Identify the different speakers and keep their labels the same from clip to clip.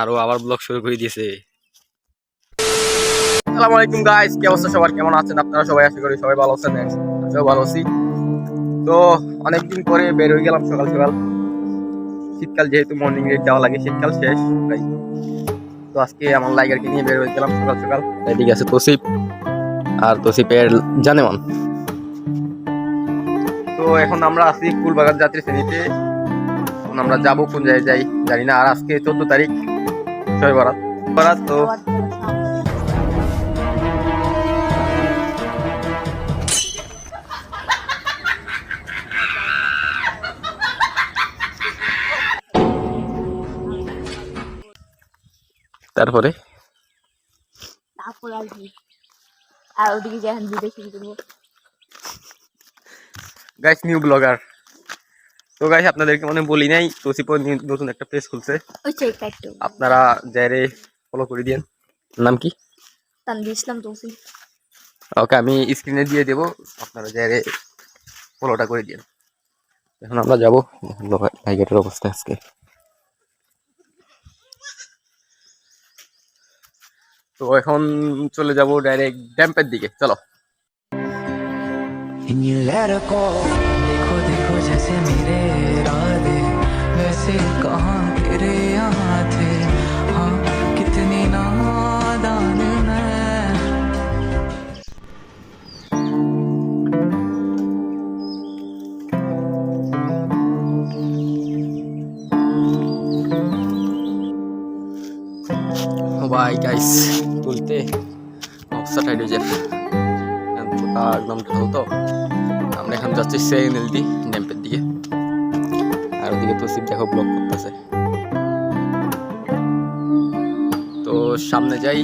Speaker 1: আরও আবার ব্লগ শুরু করে দিয়েছে। আসসালামু আলাইকুম গাইস কি অবস্থা সবার? কেমন আছেন আপনারা সবাই? আশা করি সবাই ভালো আছেন সবাই ভালো আছি। তো অনেকদিন পরে বের হয়ে গেলাম সকাল সকাল। শীতকাল যেহেতু মর্নিং রেড দেওয়া লাগে, শীতকাল শেষ, তাই। তো আজকে আমার লাইগারকে নিয়ে বের হয়ে গেলাম সকাল সকাল। এদিকে আছে তসিফ, আর তসিফের জানেমান। তো এখন আমরা আছি কুলবাগান যাত্রী শ্রেণীতে। আমরা যাব কোন জায়গায় যাই, জানি না। আর আজকে চোদ্দ তারিখ। ছয় বরাত বরাত তো তারপরে?
Speaker 2: তারপর আর কি। আর ওদিকে যে এখন ভিডিও শুরু করব
Speaker 1: গাইস নিউ ব্লগার তো গাইস আপনাদেরকে মনে হয় বলি নাই তসিপ নতুন একটা পেজ খুলছে
Speaker 2: ওই চেক একটু
Speaker 1: আপনারা যাইরে ফলো করে দিয়েন নাম কি
Speaker 2: তানভীর ইসলাম তৌসিফ
Speaker 1: ওকে আমি স্ক্রিনে দিয়ে দেবো আপনারা যাইরে ফলোটা করে দিয়েন এখন আমরা যাবো ভাইগেটের অবস্থা আজকে তো এখন চলে যাব ডাইরেক্ট ড্যাম্পের দিকে চলো
Speaker 3: And you let her go देखो देखो जैसे मेरे
Speaker 1: গাইস তুলতে। নকশা টাইট হয়ে যায় একদম ঢাল তো। আমরা এখন যাচ্ছি সেই দি ড্যাম্পের দিকে। আর ওদিকে তো সিট দেখো ব্লক করতেছে। তো সামনে যাই।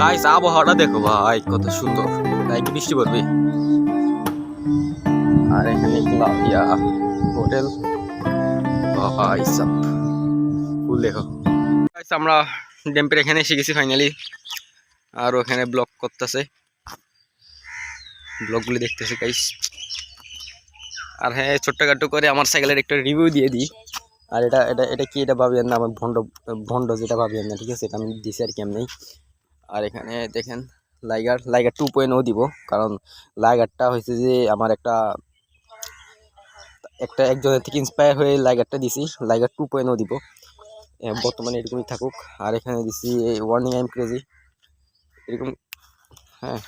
Speaker 1: গাইস আবহাওয়াটা দেখো ভাই, কত সুন্দর। তাই কি বৃষ্টি পড়বে আর এখানে ইয়া হোটেল ফুল দেখো। গাইস আমরা ড্যাম্পের এখানে এসে গেছি ফাইনালি আর ওখানে ব্লক করতেছে। ব্লগগুলি দেখতেছে গাইস আর হ্যাঁ ছোট্টখাটো করে আমার সাইকেলের একটা রিভিউ দিয়ে দিই। আর এটা এটা এটা কি? এটা ভাবিয়েন না, আমার ভন্ড ভন্ড যেটা ভাবিয়েন না, ঠিক আছে? এটা আমি দিছি আর কি এমনি। আর এখানে দেখেন লাইগার লাইগার টু পয়েন্ট ও দিব, কারণ লাইগারটা হয়েছে যে আমার একটা একটা একজনের থেকে ইন্সপায়ার হয়ে লাইগারটা দিছি, লাইগার টু পয়েন্ট ও দিব। বর্তমানে এরকমই থাকুক। আর এখানে দিছি ওয়ার্নিং আইম ক্রেজি এরকম হ্যাঁ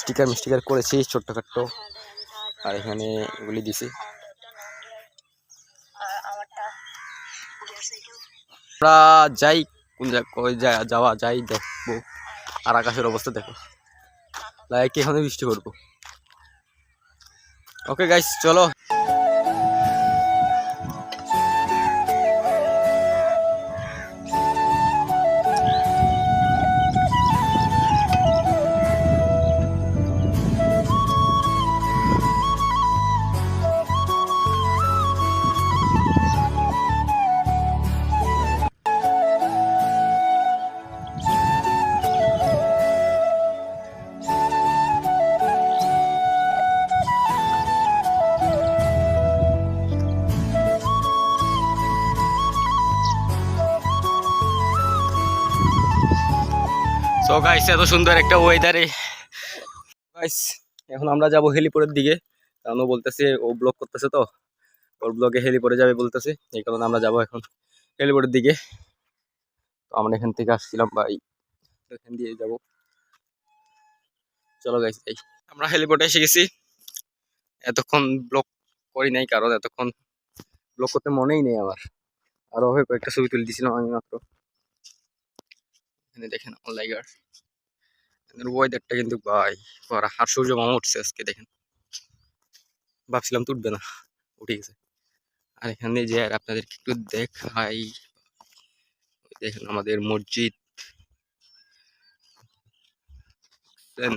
Speaker 1: স্টিকার মিস্টিকার করেছি ছোট্টখাট্ট আর এখানে এগুলি দিছি। আমরা যাই, কোন যাওয়া যাই, দেখব। আর আকাশের অবস্থা দেখো। লাইক এখানে বৃষ্টি করব ওকে গাইস চলো। সো গাইস এত সুন্দর একটা ওয়েদারে গাইস এখন আমরা যাব হেলিপোর্টের দিকে। কারণ ও বলতেছে, ও ব্লগ করতেছে তো। ওর ব্লগে হেলিপোর্টে যাবে বলতেছে। এই কারণে আমরা যাব এখন হেলিপোর্টের দিকে। তো আমরা এখান থেকে আসছিলাম ভাই। এখান দিয়ে যাব। চলো গাইস যাই আমরা হেলিপোর্টে এসে গেছি। এতক্ষণ ব্লগ করি নাই কারণ, এতক্ষণ ব্লগ করতে মনেই নেই আমার। আরও হয়ে কয়েকটা ছবি তুলে দিয়েছিলাম আমি মাত্র। এখানে দেখেন লাইগার ওয়েদারটা কিন্তু ভাই পরা আর সূর্য মামা উঠছে আজকে, দেখেন। ভাবছিলাম তুটবে না উঠে গেছে। আর এখানে যে, আর আপনাদেরকে একটু দেখাই, দেখেন আমাদের মসজিদ।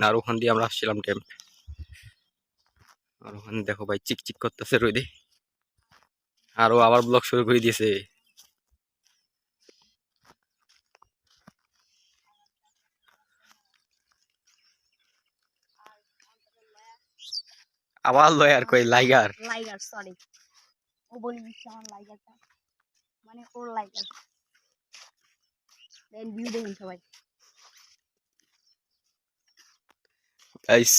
Speaker 1: আর ওখান দিয়ে আমরা আসছিলাম ক্যাম্প আর ওখানে দেখো ভাই, চিকচিক করতেছে রোদে। আরও আবার ব্লগ শুরু করে দিয়েছে। আবার লয় আর কই লাইগার
Speaker 2: লাইগার সরি ও বলে দিচ্ছে আমার লাইগারটা মানে ওর লাইগার দেন ভিউ দেখুন সবাই।
Speaker 1: গাইস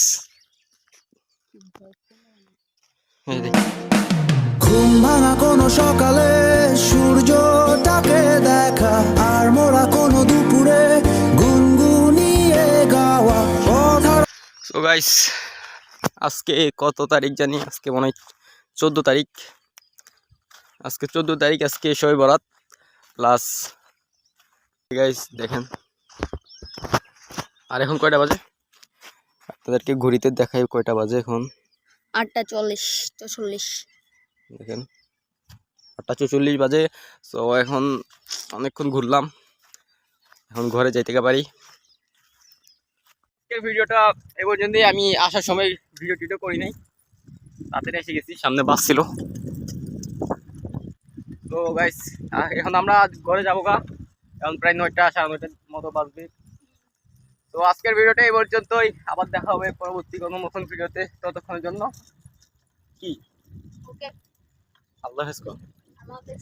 Speaker 4: ঘুম ভাঙা কোনো সকালে সূর্যটাকে দেখা আর মোরা কোনো দুপুরে গুনগুনিয়ে গাওয়া
Speaker 1: সো গাইস আজকে কত তারিখ জানি? আজকে মনে হয় চোদ্দ তারিখ। আজকে চোদ্দ তারিখ আজকে শবে বরাত। প্লাস গাইস দেখেন। আর এখন কয়টা বাজে? আপনাদেরকে ঘড়িতে দেখাই কয়টা বাজে এখন।
Speaker 2: আটটা চল্লিশ চল্লিশ
Speaker 1: দেখেন আটটা চৌচল্লিশ বাজে। সো এখন অনেকক্ষণ ঘুরলাম। এখন ঘরে যাইতে পারি। আজকের ভিডিওটা এ পর্যন্তই। আমি আসার সময় ভিডিও টিডিও করি নাই। তাড়াতাড়ি এসে গেছি সামনে বাস ছিল। তো গাইস এখন আমরা ঘরে যাব গা। এখন প্রায় নয়টা সাড়ে নয়টার মতো বাজবে। তো আজকের ভিডিওটা এই পর্যন্তই। আবার দেখা হবে পরবর্তী কোনো নতুন ভিডিওতে ততক্ষণের জন্য। কি?
Speaker 2: ওকে
Speaker 1: আল্লাহ হাফেজ।